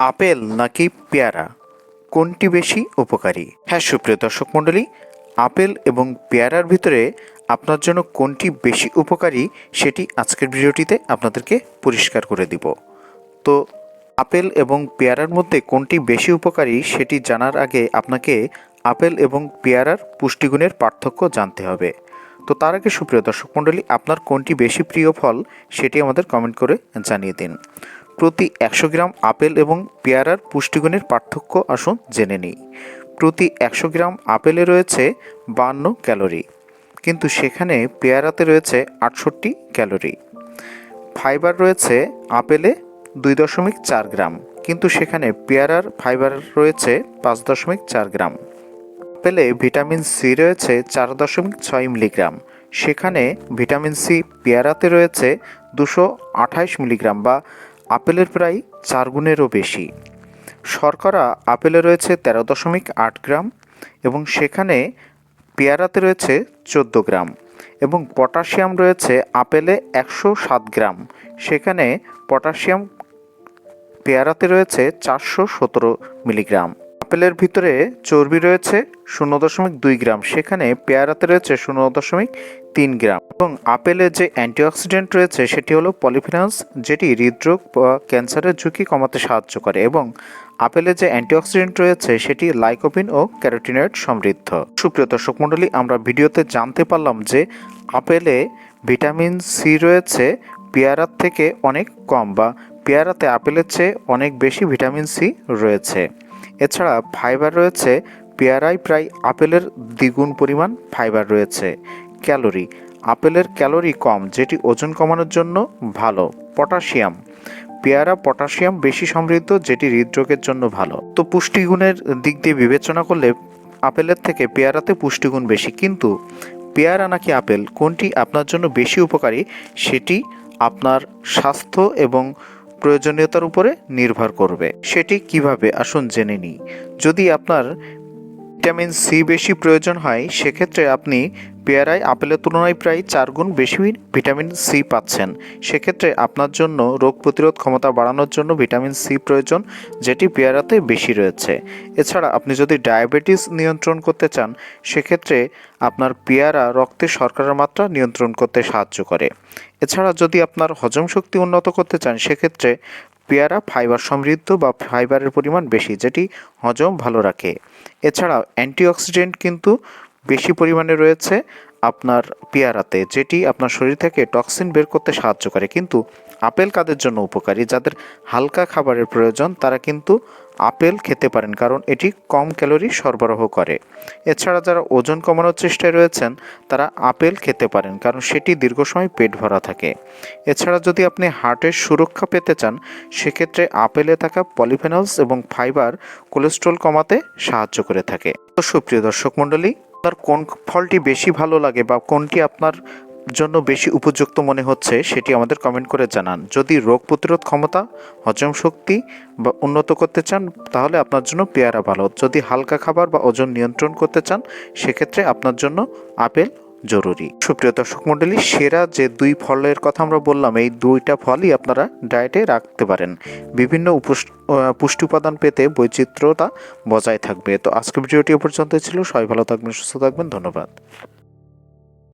Apple নাকি পেয়ারা? কোনটি বেশি উপকারী? হ্যাঁ সুপ্রিয় দর্শক মণ্ডলী, আপেল এবং পেয়ারার ভিতরে আপনার জন্য কোনটি বেশি উপকারী সেটি আজকের ভিডিওটিতে আপনাদেরকে পরিষ্কার করে দিব। তো, আপেল এবং পেয়ারার মধ্যে কোনটি বেশি উপকারী সেটি জানার আগে আপনাকে আপেল এবং পেয়ারার পুষ্টিগুণের পার্থক্য জানতে হবে। তো, তার আগে সুপ্রিয় দর্শক মণ্ডলী, আপনার কোনটি বেশি প্রিয় ফল সেটি আমাদের কমেন্ট করে জানিয়ে দিন। প্রতি একশো গ্রাম আপেল এবং পেয়ারার পুষ্টিগুণের পার্থক্য আসুন জেনে নিই। প্রতি একশো গ্রাম আপেলে রয়েছে বান্ন ক্যালোরি, কিন্তু সেখানে পেয়ারাতে রয়েছে আটষট্টি ক্যালোরি। ফাইবার রয়েছে আপেলে দুই দশমিক চার গ্রাম, কিন্তু সেখানে পেয়ারার ফাইবার রয়েছে পাঁচ দশমিক চার গ্রাম। আপেলে ভিটামিন সি রয়েছে চার দশমিক ছয় মিলিগ্রাম, সেখানে ভিটামিন সি পেয়ারাতে রয়েছে দুশো আঠাইশ মিলিগ্রাম বা আপেলের প্রায় চার গুণেরও বেশি। শর্করা আপেলে রয়েছে তেরো দশমিক আট গ্রাম এবং সেখানে পেয়ারাতে রয়েছে চোদ্দ গ্রাম এবং পটাশিয়াম রয়েছে আপেলে একশো সাত গ্রাম। সেখানে পটাশিয়াম পেয়ারাতে রয়েছে চারশো সতেরো মিলিগ্রাম। আপেলের ভিতরে চর্বি রয়েছে শূন্য দশমিক দুই গ্রাম। সেখানে পেয়ারাতে রয়েছে শূন্য দশমিক তিন গ্রাম। এবং আপেলে যে অ্যান্টিঅক্সিডেন্ট রয়েছে, সেটি হলো পলিফিনাস, যেটি হৃদরোগ বা ক্যান্সারের ঝুঁকি কমাতে সাহায্য করে। এবং আপেলে যে অ্যান্টিঅক্সিডেন্ট রয়েছে, সেটি লাইকোপিন ও ক্যারোটিনয়েড সমৃদ্ধ। সুপ্রিয় দর্শক মণ্ডলী, আমরা ভিডিওতে জানতে পারলাম যে আপেলে ভিটামিন সি রয়েছে পেয়ারার থেকে অনেক কম বা পেয়ারাতে আপেলের চেয়ে অনেক বেশি ভিটামিন সি রয়েছে। এছাড়া ফাইবার রয়েছে, পেয়ারায় প্রায় আপেলের দ্বিগুণ পরিমাণ ফাইবার রয়েছে। ক্যালোরি, আপেলের ক্যালোরি কম, যেটি ওজন কমানোর জন্য ভালো। পটাশিয়াম, পেয়ারা পটাশিয়াম বেশি সমৃদ্ধ, যেটি হৃদরোগের জন্য ভালো। তো পুষ্টিগুণের দিক দিয়ে বিবেচনা করলে আপেলের থেকে পেয়ারাতে পুষ্টিগুণ বেশি। কিন্তু পেয়ারা নাকি আপেল, কোনটি আপনার জন্য বেশি উপকারী, সেটি আপনার স্বাস্থ্য এবং প্রয়োজনীয়তার উপরে নির্ভর করবে। সেটি কীভাবে? আসুন জেনে নিই। যদি আপনার ভিটামিন সি বেশি প্রয়োজন হয়, সেক্ষেত্রে আপনি পেয়ারায় আপেলের তুলনায় প্রায় চার গুণ বেশি ভিটামিন সি পাচ্ছেন। সেক্ষেত্রে আপনার জন্য রোগ প্রতিরোধ ক্ষমতা বাড়ানোর জন্য ভিটামিন সি প্রয়োজন, যেটি পেয়ারাতে বেশি রয়েছে। এছাড়া আপনি যদি ডায়াবেটিস নিয়ন্ত্রণ করতে চান, সেক্ষেত্রে আপনার পেয়ারা রক্তে শর্করার মাত্রা নিয়ন্ত্রণ করতে সাহায্য করে। এছাড়া যদি আপনার হজম শক্তি উন্নত করতে চান, সেক্ষেত্রে পেয়ারা ফাইবার সমৃদ্ধ বা ফাইবারের পরিমাণ বেশি, যেটি হজম ভালো রাখে। এছাড়া অ্যান্টিঅক্সিডেন্ট কিন্তু বেশি পরিমাণে রয়েছে আপনার পেয়ারাতে, যেটি আপনার শরীর থেকে টক্সিন বের করতে সাহায্য করে। কিন্তু আপেল কাদের জন্য উপকারী? যাদের হালকা খাবারের প্রয়োজন, তারা কিন্তু আপেল খেতে পারেন, কারণ এটি কম ক্যালোরি সরবরাহ করে। এছাড়া যারা ওজন কমানোর চেষ্টায় রয়েছেন, তারা আপেল খেতে পারেন, কারণ সেটি দীর্ঘ সময় পেট ভরা থাকে। এছাড়া যদি আপনি হার্টের সুরক্ষা পেতে চান, সেক্ষেত্রে আপেলে থাকা পলিফেনলস এবং ফাইবার কোলেস্ট্রল কমাতে সাহায্য করে থাকে। তো সুপ্রিয় দর্শক মণ্ডলী আপনার কোন ফলটি বেশি ভালো লাগে বা কোনটি আপনার জন্য বেশি উপযুক্ত মনে হচ্ছে সেটি আমাদের কমেন্ট করে জানান। যদি রোগ প্রতিরোধ ক্ষমতা, হজম শক্তি বা উন্নত করতে চান, তাহলে আপনার জন্য পেয়ারা ভালো। যদি হালকা খাবার বা ওজন নিয়ন্ত্রণ করতে চান, সেক্ষেত্রে আপনার জন্য আপেল জরুরি। সুপ্রিয় দর্শক মন্ডলী সেরা যে দুই ফলের কথা আমরা বললাম, এই দুইটা ফলই আপনারা ডায়েটে রাখতে পারেন। বিভিন্ন পুষ্টি উপাদান পেতে বৈচিত্র্যতা বজায় থাকবে। তো আজকের ভিডিওটি পর্যন্ত ছিল। সবাই ভালো থাকবেন, সুস্থ থাকবেন। ধন্যবাদ।